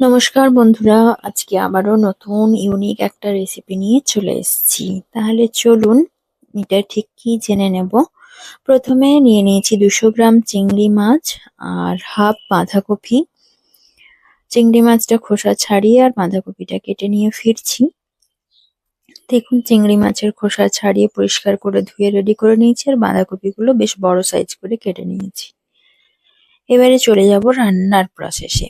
নমস্কার বন্ধুরা, আজকে আবারও নতুন ইউনিক একটা রেসিপি নিয়ে চলে এসেছি। তাহলে চলুন, এটা ঠিক কি জেনে নেব? প্রথমে নিয়ে নিয়েছি দুশো গ্রাম চিংড়ি মাছ আর হাফ বাঁধাকপি। চিংড়ি মাছটা খোসা ছাড়িয়ে আর বাঁধাকপিটা কেটে নিয়ে ফিরছি। দেখুন, চিংড়ি মাছের খোসা ছাড়িয়ে পরিষ্কার করে ধুয়ে রেডি করে নিয়েছি আর বাঁধাকপিগুলো বেশ বড় সাইজ করে কেটে নিয়েছি। এবারে চলে যাব রান্নার প্রসেসে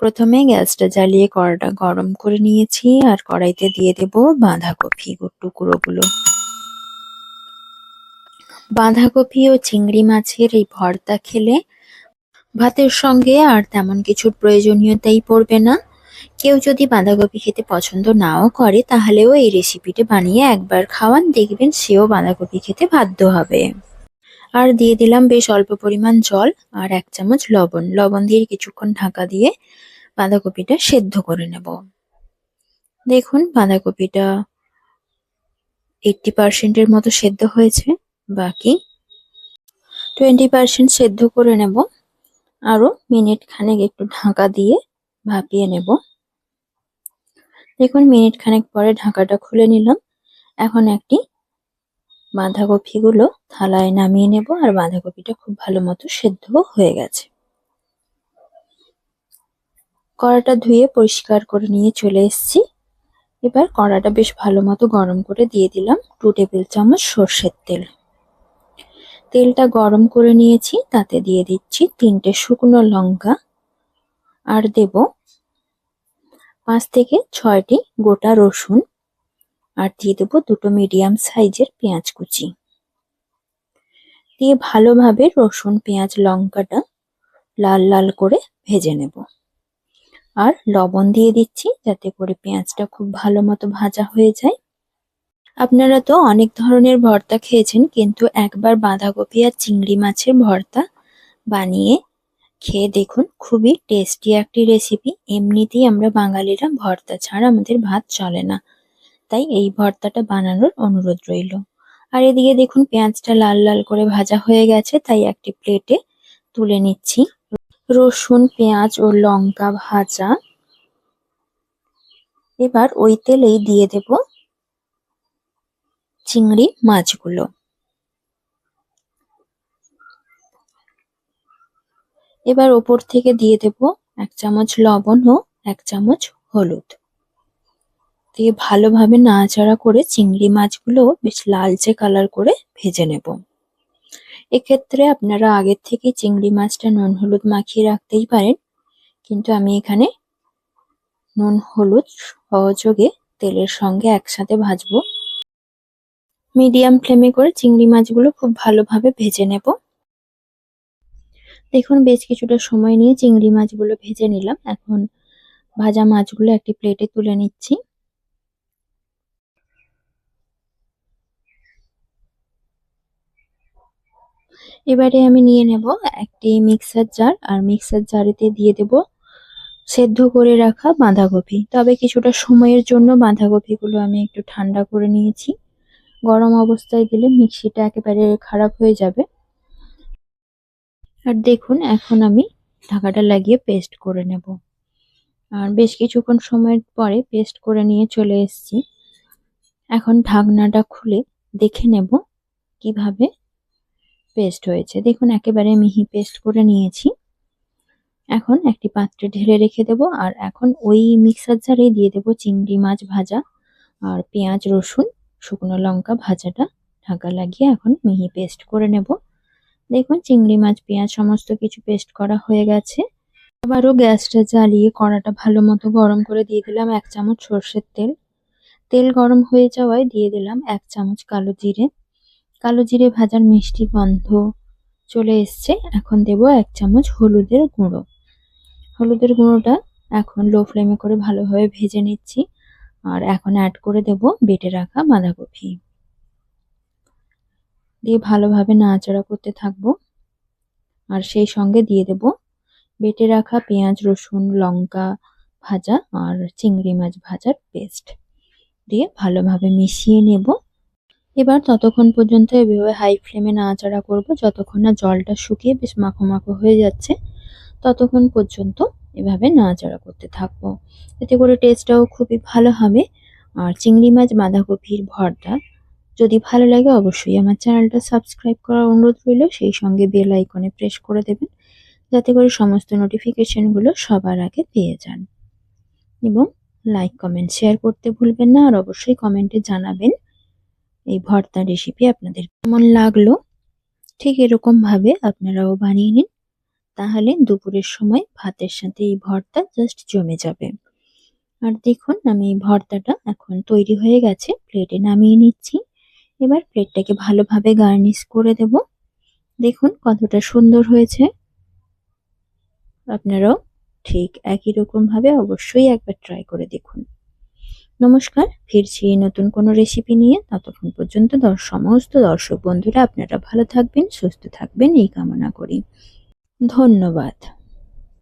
প্রথমে গ্যাসটা জ্বালিয়ে কড়াটা গরম করে নিয়েছি আর কড়াইতে দিয়ে দেব বাঁধাকপি টুকরোগুলো। বাঁধাকপি ও চিংড়ি মাছের এই ভর্তা খেলে ভাতের সঙ্গে আর তেমন কিছুর প্রয়োজনীয়তাই পড়বে না। কেউ যদি বাঁধাকপি খেতে পছন্দ নাও করে, তাহলেও এই রেসিপিটা বানিয়ে একবার খাওয়ান, দেখবেন সেও বাঁধাকপি খেতে বাধ্য হবে। আর দিয়ে দিলাম বেশ অল্প পরিমাণ জল আর এক চামচ লবণ। লবণ দিয়ে কিছুক্ষণ ঢাকা দিয়ে বাঁধাকপিটা সেদ্ধ করে নেব। দেখুন, বাঁধাকপিটা এইটটি পার্সেন্টের মতো সেদ্ধ হয়েছে, বাকি টোয়েন্টি পার্সেন্ট সেদ্ধ করে নেব। আরও মিনিট খানেক একটু ঢাকা দিয়ে ভাপিয়ে নেব। দেখুন, মিনিট খানেক পরে ঢাকাটা খুলে নিলাম। এখন একটি বাঁধাকপিগুলো থালায় নামিয়ে নেব, আর বাঁধাকপিটা খুব ভালো মতো সেদ্ধ হয়ে গেছে। কড়াটা ধুয়ে পরিষ্কার করে নিয়ে চলে এসেছি। এবার কড়াটা বেশ ভালো মতো গরম করে দিয়ে দিলাম টু টেবিল চামচ সর্ষের তেল। তেলটা গরম করে নিয়েছি, তাতে দিয়ে দিচ্ছি তিনটে শুকনো লঙ্কা আর দেব পাঁচ থেকে ছয়টি গোটা রসুন আর দিয়ে দেবো দুটো মিডিয়াম সাইজের পেঁয়াজ কুচি। দিয়ে ভালোভাবে রসুন, পেঁয়াজ, লঙ্কাটা লাল লাল করে ভেজে নেব। আর লবণ দিয়ে দিচ্ছি যাতে করে পেঁয়াজটা খুব ভালো মতো ভাজা হয়ে যায়। আপনারা তো অনেক ধরনের ভর্তা খেয়েছেন, কিন্তু একবার বাঁধাকপি আর চিংড়ি মাছের ভর্তা বানিয়ে খেয়ে দেখুন, খুবই টেস্টি একটি রেসিপি এমনিতেই আমরা বাঙালিরা ভর্তা ছাড়া আমাদের ভাত চলে না। তাই এই ভর্তাটা বানানোর অনুরোধ রইল। আর এদিকে দেখুন, পেঁয়াজটা লাল লাল করে ভাজা হয়ে গেছে, তাই একটি প্লেটে তুলে নিচ্ছি। রসুন, পেঁয়াজ ও লঙ্কা ভাজা। এবার ওই তেলেই দিয়ে দেব চিংড়ি মাছগুলো। এবার ওপর থেকে দিয়ে দেব এক চামচ লবণ ও এক চামচ হলুদ। দিয়ে ভালোভাবে নাড়াচাড়া করে চিংড়ি মাছগুলো বেশ লালচে কালার করে ভেজে নেব। এক্ষেত্রে আপনারা আগের থেকে চিংড়ি মাছটা নুন হলুদ মাখিয়ে রাখতেই পারেন। কিন্তু আমি এখানে নুন হলুদ সহযোগে তেলের সঙ্গে একসাথে ভাজবো। মিডিয়াম ফ্লেমে করে চিংড়ি মাছগুলো খুব ভালোভাবে ভেজে নেব। দেখুন, বেশ কিছুটা সময় নিয়ে চিংড়ি মাছগুলো ভেজে নিলাম। এখন ভাজা মাছগুলো একটি প্লেটে তুলে নিচ্ছি। এবারে আমি নিয়ে নেব একটি মিক্সার জার আর মিক্সার জারেতে দিয়ে দেব সেদ্ধ করে রাখা বাঁধাকপি। তবে কিছুটা সময়ের জন্য বাঁধাকপিগুলো আমি একটু ঠান্ডা করে নিয়েছি। গরম অবস্থায় দিলে মিক্সিটা একেবারে খারাপ হয়ে যাবে। আর দেখুন, এখন আমি ঢাকাটা লাগিয়ে পেস্ট করে নেব। আর বেশ কিছুক্ষণ সময়ের পরে পেস্ট করে নিয়ে চলে এসেছি। এখন ঢাকনাটা খুলে দেখে নেব কীভাবে পেস্ট হয়েছে। দেখুন, একেবারে মিহি পেস্ট করে নিয়েছি। এখন একটি পাত্রে ঢেলে রেখে দেব। আর এখন ওই মিক্সার জারে দিয়ে দেব চিংড়ি মাছ ভাজা আর পেঁয়াজ, রসুন, শুকনো লঙ্কা ভাজাটা। ঢাকা লাগিয়ে এখন মিহি পেস্ট করে নেব। দেখুন, চিংড়ি মাছ, পেঁয়াজ সমস্ত কিছু পেস্ট করা হয়ে গেছে। আবারও গ্যাসটা জ্বালিয়ে কড়াটা ভালো মতো গরম করে দিয়ে দিলাম এক চামচ সর্ষের তেল। তেল গরম হয়ে যাওয়ায় দিয়ে দিলাম এক চামচ কালো জিরে। কালো জিরে ভাজার মিষ্টি গন্ধ চলে এসছে। এখন দেব এক চামচ হলুদের গুঁড়ো। হলুদের গুঁড়োটা এখন লো ফ্লেমে করে ভালোভাবে ভেজে নিচ্ছি। আর এখন অ্যাড করে দেব বেটে রাখা বাঁধাকপি। দিয়ে ভালোভাবে নাড়াচাড়া করতে থাকব। আর সেই সঙ্গে দিয়ে দেব বেটে রাখা পেঁয়াজ, রসুন, লঙ্কা ভাজা আর চিংড়ি মাছ ভাজার পেস্ট দিয়ে ভালোভাবে মিশিয়ে নেব। এবার ততক্ষণ পর্যন্ত এভাবে হাই ফ্লেমে নাড়াচাড়া করব, যতক্ষণ না জলটা শুকিয়ে বেশ মাখো মাখো হয়ে যাচ্ছে, ততক্ষণ পর্যন্ত এভাবে নাড়াচাড়া করতে থাকব। এতে করে টেস্টটাও খুবই ভালো হবে। আর চিংড়ি মাছ, বাঁধাকপির ভর্তা যদি ভালো লাগে অবশ্যই আমার চ্যানেলটা সাবস্ক্রাইব করার অনুরোধ রইল। সেই সঙ্গে বেল আইকনে প্রেস করে দেবেন, যাতে করে সমস্ত নোটিফিকেশনগুলো সবার আগে পেয়ে যান। এবং লাইক কমেন্ট শেয়ার করতে ভুলবেন না। আর অবশ্যই কমেন্টে জানাবেন এই ভর্তা রেসিপি আপনাদের কেমন লাগল? ঠিক এরকম ভাবে আপনারাও বানিয়ে নিন। তাহলে দুপুরের সময় ভাতের সাথে এই ভর্তা জাস্ট জমে যাবে। আর দেখুন, আমি এই ভর্তাটা এখন তৈরি হয়ে গেছে। প্লেটে নামিয়ে নিচ্ছি। এবার প্লেটটাকে ভালোভাবে গার্নিশ করে দেব। দেখুন কতটা সুন্দর হয়েছে। আপনারাও ঠিক একই রকম ভাবে অবশ্যই একবার ট্রাই করে দেখুন। নমস্কার, ফিরছি নতুন কোনো রেসিপি নিয়ে। ততক্ষণ পর্যন্ত সমস্ত দর্শক বন্ধুরা আপনারা ভালো থাকবেন, সুস্থ থাকবেন, এই কামনা করি। ধন্যবাদ।